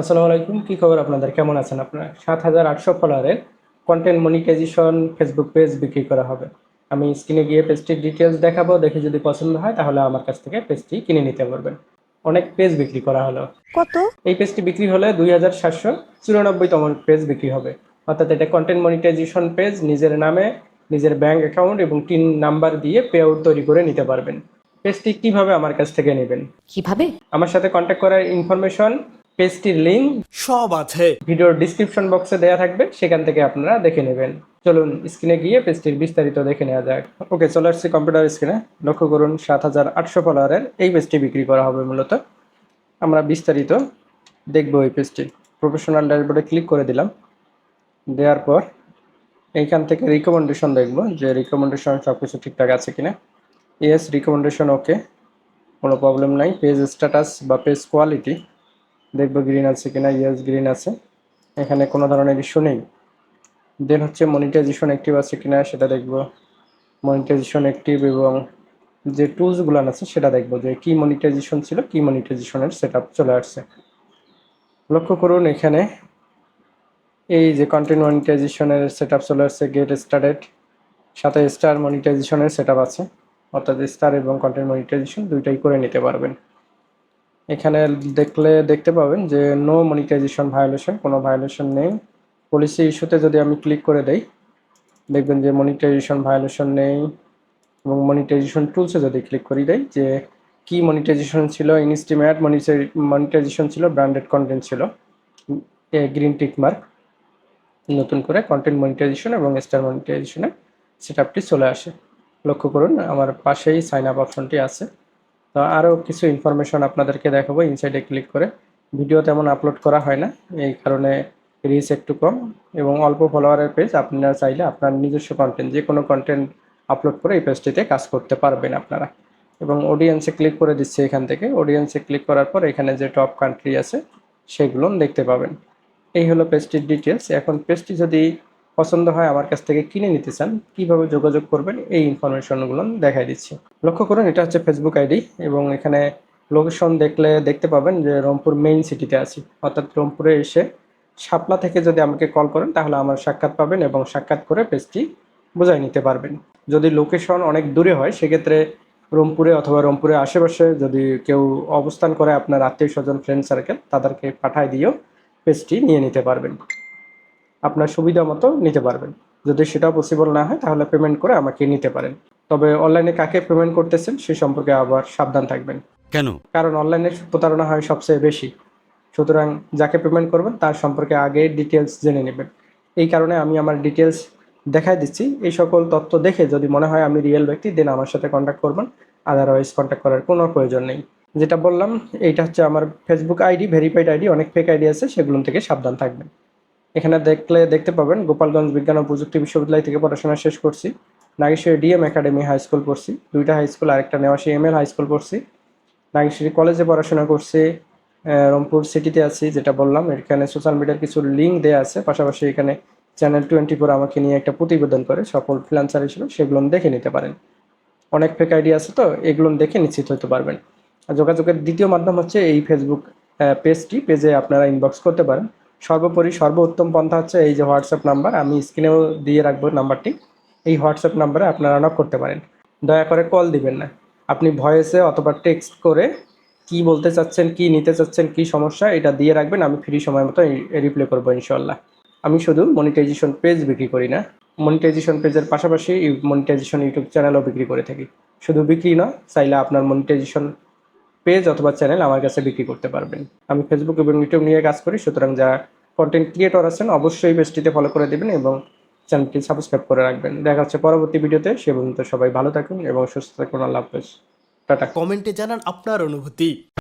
আসসালামু আলাইকুম কি খবর আপনাদের? কেমন আছেন আপনারা? সাত হাজার আটশো ফলোয়ারের কন্টেন্ট মনিটাইজেশন ফেসবুক পেজ বিক্রি করা হবে। আমি স্ক্রিনে গিয়ে পেজটির ডিটেলস দেখাবো দেখে যদি পছন্দ হয় তাহলে আমার কাছ থেকে পেজটি কিনে নিতে পারবেন। অনেক পেজ বিক্রি করা হলো। কত? এই পেজটি বিক্রি হলে দুই হাজার সাতশো চুরানব্বইতম পেজ বিক্রি হবে। অর্থাৎ এটা কন্টেন্ট মনিটাইজেশন পেজ নিজের নামে নিজের ব্যাংক অ্যাকাউন্ট এবং টিন নাম্বার দিয়ে পে আউট তৈরি করে নিতে পারবেন। পেজটি কীভাবে আমার কাছ থেকে নেবেন? কীভাবে? আমার সাথে কন্ট্যাক্ট করার ইনফরমেশন পেজটির লিঙ্ক সব আছে। ভিডিওর ডিসক্রিপশন বক্সে দেওয়া থাকবে সেখান থেকে আপনারা দেখে নেবেন। চলুন স্ক্রিনে গিয়ে পেজটির বিস্তারিত দেখে নেওয়া যাক। ওকে চলে আসছি কম্পিউটার স্ক্রিনে লক্ষ্য করুন সাত হাজার আটশো ফলোয়ারের এই পেজটি বিক্রি করা হবে মূলত। আমরা বিস্তারিত দেখব এই পেজটি। প্রফেশনাল ড্যাশবোর্ডে ক্লিক করে দিলাম। দেওয়ার পর এইখান থেকে রিকমেন্ডেশন দেখব যে রিকমেন্ডেশন সব কিছু ঠিকঠাক আছে কিনা। ইয়েস রিকমেন্ডেশন ওকে কোনো প্রবলেম নাই। পেজ স্ট্যাটাস বা পেজ কোয়ালিটি দেখব গ্রিন আছে কিনা ইয়েস গ্রিন আছে। এখানে কোনো ধরনের ইস্যু নেই। দেন হচ্ছে মনিটাইজেশন অ্যাক্টিভ আছে কিনা, সেটা দেখব। মনিটাইজেশন অ্যাক্টিভ এবং যে টুলসগুলো আছে, সেটা দেখব যে কি মনিটাইজেশন ছিল, কি মনিটাইজেশনের সেট চলে আসছে। লক্ষ্য করুন এখানে এই যে কন্টেন্ট মনিটাইজেশনের সেট চলে আসছে গেট স্টার্টেড সাথে স্টার মনিটাইজেশনের সেট আছে। অর্থাৎ স্টার এবং কন্টেন্ট মনিটাইজেশন দুইটাই করে নিতে পারবেন। এখানে দেখলে দেখতে পাবেন যে নো মনিটাইজেশন ভায়োলেশন কোনো ভায়োলেশন নেই। পলিসি ইস্যুতে যদি আমি ক্লিক করে দেই, দেখবেন যে মনিটাইজেশন ভায়োলেশন নেই এবং মনিটাইজেশন টুলসে যদি ক্লিক করি দেই, যে কি মনিটাইজেশন ছিল ইনস্টিমেট মনিটাইজেশন ছিল ব্র্যান্ডেড কন্টেন্ট ছিল, এ গ্রিন টিক মার্ক নতুন করে কন্টেন্ট মনিটাইজেশন এবং স্টার মনিটাইজেশনের সেট আপটি চলে আসে। লক্ষ্য করুন, আমার পাশেই সাইন আপ অপশনটি আছে। তো আরও কিছু ইনফরমেশন আপনাদেরকে দেখাবো ইনসাইডে ক্লিক করে। ভিডিও তেমন আপলোড করা হয় না, এই কারণে রিচ একটু কম এবং অল্প ফলোয়ারের পেজ আপনারা চাইলে আপনার নিজস্ব কন্টেন্ট যে কোনো কন্টেন্ট আপলোড করে এই পেজটিতে কাজ করতে পারবেন আপনারা। এবং অডিয়েন্সে ক্লিক করে দিচ্ছে এখান থেকে অডিয়েন্সে ক্লিক করার পর এখানে যে টপ কান্ট্রি আছে, সেগুলো দেখতে পাবেন। এই হলো পেজটির ডিটেলস এখন পেজটি যদি পছন্দ হয় আমার কাছ থেকে কিনে নিতে চান, কীভাবে যোগাযোগ করবেন এই ইনফরমেশনগুলো দেখাই দিচ্ছি। লক্ষ্য করুন, এটা হচ্ছে ফেসবুক আইডি এবং এখানে লোকেশন দেখলে দেখতে পাবেন যে রংপুর মেইন সিটিতে আছি। অর্থাৎ রংপুরে এসে শাপলা থেকে যদি আমাকে কল করেন, তাহলে আমার সাক্ষাৎ পাবেন এবং সাক্ষাৎ করে পেজটি বোঝাই নিতে পারবেন। যদি লোকেশন অনেক দূরে হয়, সেক্ষেত্রে রংপুরে অথবা রংপুরের আশেপাশে যদি কেউ অবস্থান করে আপনার আত্মীয় স্বজন ফ্রেন্ড সার্কেল তাদেরকে পাঠায় দিয়েও পেজটি নিয়ে নিতে পারবেন। আপনার সুবিধা মতো নিতে পারবেন। যদি সেটা পসিবল না হয় তাহলে পেমেন্ট করে আমাকে নিতে পারেন। তবে অনলাইনে কাকে পেমেন্ট করতেছেন সে সম্পর্কে আবার সাবধান থাকবেন। কেন? কারণ অনলাইনে প্রতারণা হয় সবচেয়ে বেশি। সুতরাং যাকে পেমেন্ট করবেন তার সম্পর্কে আগে ডিটেলস জেনে নেবেন। এই কারণে আমি আমার ডিটেলস দেখাই দিচ্ছি। এই সকল তথ্য দেখে যদি মনে হয় আমি রিয়েল ব্যক্তি দেন আমার সাথে কন্ট্যাক্ট করবেন। আদারওয়াইজ কন্ট্যাক্ট করার কোনো প্রয়োজন নেই। যেটা বললাম এইটা হচ্ছে আমার ফেসবুক আইডি ভেরিফাইড আইডি অনেক ফেক আইডি আছে সেগুলো থেকে সাবধান থাকবেন। এখানে দেখলে দেখতে পাবেন গোপালগঞ্জ বিজ্ঞান ও প্রযুক্তি বিশ্ববিদ্যালয় থেকে পড়াশোনা শেষ করছি। Nageshwari DM academy high school পড়ছি। দুইটা হাই স্কুল, আরেকটা Newashi M L high school পড়ছি। নাগেশ্বরী কলেজে পড়াশোনা করছি রংপুর সিটিতে আছি, যেটা বললাম। এখানে সোশ্যাল মিডিয়ার কিছু লিঙ্ক দেওয়া আছে। পাশাপাশি এখানে চ্যানেল টোয়েন্টি ফোর আমাকে নিয়ে একটা প্রতিবেদন করে। সকল ফ্রিলান্সার হিসেবে সেগুলো দেখে নিতে পারেন। অনেক ফেক আইডিয়া আছে তো, এগুলো দেখে নিশ্চিত হতে পারবেন। যোগাযোগের দ্বিতীয় মাধ্যম হচ্ছে এই ফেসবুক পেজটি পেজে আপনারা ইনবক্স করতে পারেন। সর্বোপরি সর্বোত্তম পন্থা হচ্ছে এই যে হোয়াটসঅ্যাপ নাম্বার। আমি স্ক্রিনেও দিয়ে রাখব নাম্বারটি। এই হোয়াটসঅ্যাপ নাম্বারে আপনারা নক করতে পারেন। দয়া করে কল দিবেন না। আপনি ভয়েসে অথবা টেক্সট করে কি বলতে চাচ্ছেন, কি নিতে চাচ্ছেন, কি সমস্যা, এটা দিয়ে রাখবেন। আমি ফ্রি সময় মতো রিপ্লাই করব ইনশাল্লাহ আমি শুধু মনিটাইজেশন পেজ বিক্রি করি না মনিটাইজেশন পেজের পাশাপাশি মনিটাইজেশন ইউটিউব চ্যানেলও বিক্রি করে থাকি। শুধু বিক্রি না চাইলে আপনার মনিটাইজেশন পেজ অথবা চ্যানেল আমার কাছে বিক্রি করতে পারবেন। আমি ফেসবুক এবং ইউটিউব নিয়ে কাজ করি, সুতরাং যারা কন্টেন্ট ক্রিয়েটর আছেন অবশ্যই পেজটিতে ফলো করে দেবেন এবং চ্যানেলটি সাবস্ক্রাইব করে রাখবেন। দেখা হচ্ছে পরবর্তী ভিডিওতে, সে পর্যন্ত সবাই ভালো থাকুন এবং সুস্থ থাকুন। আল্লাহ হাফেজ। টাটা। কমেন্টে জানান আপনার অনুভূতি।